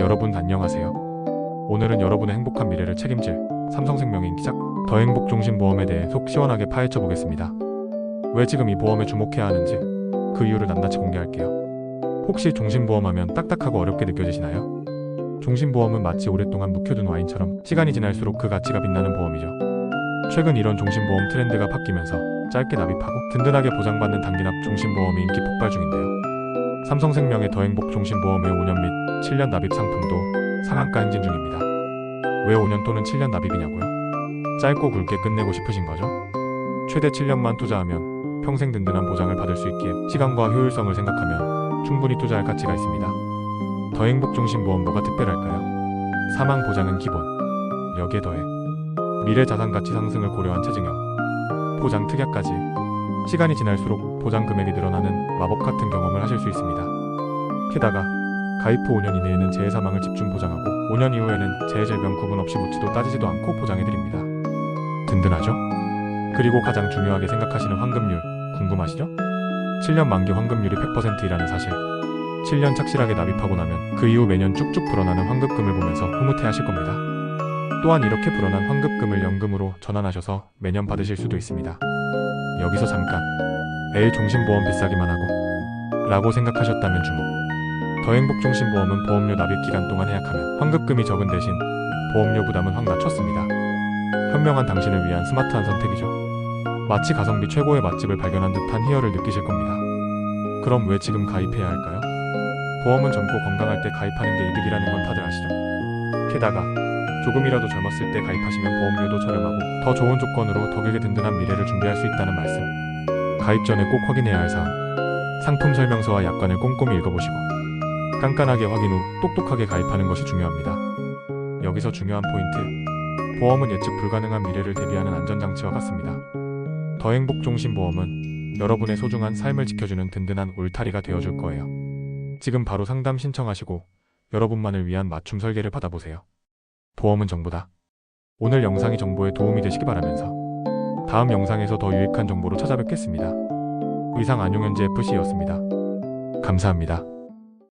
여러분 안녕하세요. 오늘은 여러분의 행복한 미래를 책임질 삼성생명의 인기작 더 행복종신보험에 대해 속 시원하게 파헤쳐 보겠습니다. 왜 지금 이 보험에 주목해야 하는지 그 이유를 낱낱이 공개할게요. 혹시 종신보험하면 딱딱하고 어렵게 느껴지시나요? 종신보험은 마치 오랫동안 묵혀둔 와인처럼 시간이 지날수록 그 가치가 빛나는 보험이죠. 최근 이런 종신보험 트렌드가 바뀌면서 짧게 납입하고 든든하게 보장받는 단기납 종신보험이 인기 폭발 중인데요. 삼성생명의 더행복 종신보험의 5년 및 7년 납입 상품도 상한가 행진 중입니다. 왜 5년 또는 7년 납입이냐고요? 짧고 굵게 끝내고 싶으신 거죠? 최대 7년만 투자하면 평생 든든한 보장을 받을 수 있기에 시간과 효율성을 생각하면 충분히 투자할 가치가 있습니다. 더 행복 종신보험 뭐가 특별할까요? 사망 보장은 기본. 여기에 더해 미래 자산 가치 상승을 고려한 체증형, 보장 특약까지 시간이 지날수록 보장 금액이 늘어나는 마법 같은 경험을 하실 수 있습니다. 게다가 가입 후 5년 이내에는 재해 사망을 집중 보장하고 5년 이후에는 재해 질병 구분 없이 묻지도 따지지도 않고 보장해 드립니다. 든든하죠? 그리고 가장 중요하게 생각하시는 환급률 궁금하시죠? 7년 만기 환급률이 100%이라는 사실. 7년 착실하게 납입하고 나면 그 이후 매년 쭉쭉 불어나는 환급금을 보면서 흐뭇해 하실 겁니다. 또한 이렇게 불어난 환급금을 연금으로 전환하셔서 매년 받으실 수도 있습니다. 여기서 잠깐 에이 종신보험 비싸기만 하고 라고 생각하셨다면 주목 더행복종신보험은 보험료 납입 기간 동안 해약하면 환급금이 적은 대신 보험료 부담은 확 낮췄습니다. 현명한 당신을 위한 스마트한 선택이죠. 마치 가성비 최고의 맛집을 발견한 듯한 희열을 느끼실 겁니다. 그럼 왜 지금 가입해야 할까요? 보험은 젊고 건강할 때 가입하는 게 이득이라는 건 다들 아시죠? 게다가 조금이라도 젊었을 때 가입하시면 보험료도 저렴하고 더 좋은 조건으로 더 길게 든든한 미래를 준비할 수 있다는 말씀. 가입 전에 꼭 확인해야 할 사항. 상품 설명서와 약관을 꼼꼼히 읽어보시고 깐깐하게 확인 후 똑똑하게 가입하는 것이 중요합니다. 여기서 중요한 포인트. 보험은 예측 불가능한 미래를 대비하는 안전장치와 같습니다. 더행복종신보험은 여러분의 소중한 삶을 지켜주는 든든한 울타리가 되어줄 거예요. 지금 바로 상담 신청하시고 여러분만을 위한 맞춤 설계를 받아보세요. 보험은 정보다. 오늘 영상이 정보에 도움이 되시기 바라면서 다음 영상에서 더 유익한 정보로 찾아뵙겠습니다. 의상 안용현재 FC였습니다. 감사합니다.